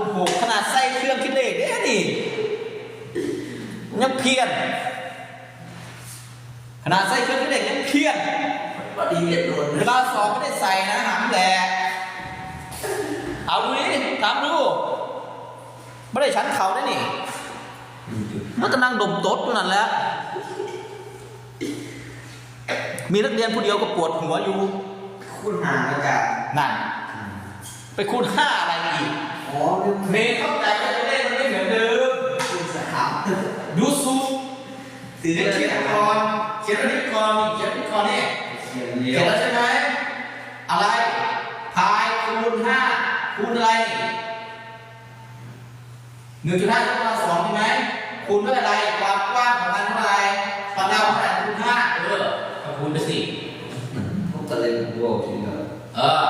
ณหกขนาดใส่เครื่องคิดเลขเนี่ยนี่ยังเพี้ยน ขนาดใส่เครื่องคิดเลขยังเพี้ยนพอดีเรียนโดนเวลาสอบไม่ได้ใส่นะหามแหลกเอาดูดิถามดูไม่ได้ชั้นเขาได้นี่มันจะนั่งดมโต๊ดอยู่นั่นแหละมีนักเรียนผู้เดียวก็ปวดหัวอยู่ คุณห่างอาจารย์นั่น ไปคูณห้าอะไรอีกอ๋อ เรื่องเมย์เข้าใจว่าจะเล่นมันไม่เหมือนเดิมคุณสามยูซูตีเขียนเขีเขียยนนก่ก่ออนนเขียนอันนี้ก่อนเขียนอันนี้ก่อนนี่เขียนเขีเลี้ยยนวแล้วใช่ไหมอะไรพายคูณห้าคูณอะไรหนึ่งจุดห้ายกกำลังสองใช่ไหมคูณด้วยอะไรความกว้างของมันเท่าไหร่ความยาวเท่าไหร่คูณห้าเออก็คูณไปสิผมก็เลยบวกทีเดียวเออ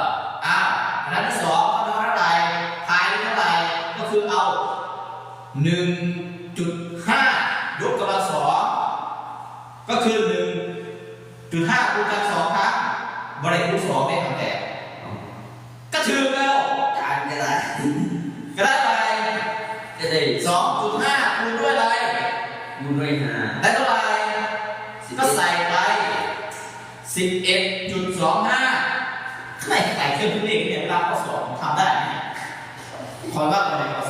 1.5 ยกกำลังสองก็คือ 1.5คูณกันสองครับบริเวณรูณสองได้ทำแต่ก็ถึงแล้วจานก็ได้ก็ได้อะไรก็ได้สองจุดห้าคูณด้วยอะไรคูณด้วยห้าได้เท่าไหร่ก็ใส่ไปสิบเอ็ดจุดสองห้าใครใส่เครื่องพิเลขเนี่ยรับข้อสอบทำได้ไหมความว่าอะไรข้อส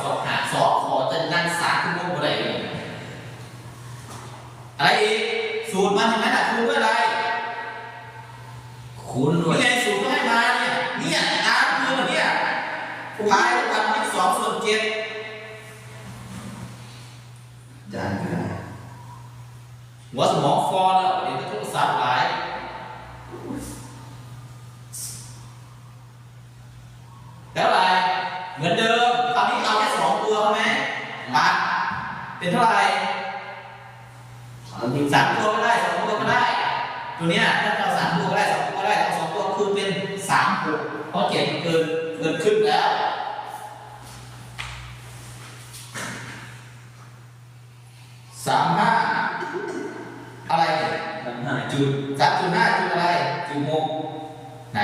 อบหาสอบขอจะนั่งสามชั่วโมงอะไรเลยอะไรอีกสูตรมันเห็นไหมน่ะคูณด้วยอะไร คูณด้วยนี่ไงสูตรก็ให้มาเนี่ยเนี่ยอ่านคือมันเนี่ยพายกับยี่สองส่วนเจ็ดอาจารย์ก็ได้หัวสมองฟอแล้วเดี๋ยวจะทุกษาหลายแล้วอะไรเหมือนเดิมคราวนี้เอาแค่สองตัวใช่ไหมปัดเป็นเท่าไหร่สามที่สามตัวก็ได้สองตัวก็ได้ ตัวเนี้ยถ้าเอาสามตัวก็ได้สองตัวก็ได้เอาสองตัวคือเป็นสามหกเพราะเจ็ดมันเกินเกินครึ่งแล้วสามห้าอะไรสามห้าจุดสามจุดห้าจุดอะไรจุดหกไหน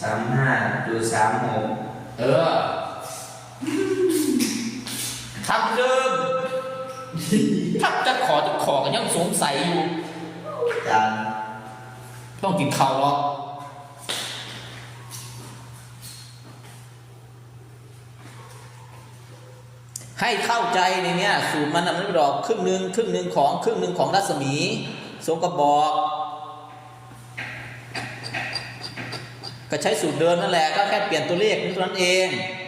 สามห้าจุดสามหกเออทำเดิม ถ้าจะขอจะขอกันยังสงสัยอยู่อาจารย์ต้องกินข้าวหรอกให้เข้าใจในเนี้ยสูตรมันน่ะมันไม่ดอกครึ่งหนึ่งครึ่งหนึ่งของครึ่งหนึ่งของรัศมีทรงกระบอก ก็ใช้สูตรเดิมนั่นแหละก็แค่เปลี่ยนตัวเลขเท่านั้นเองอ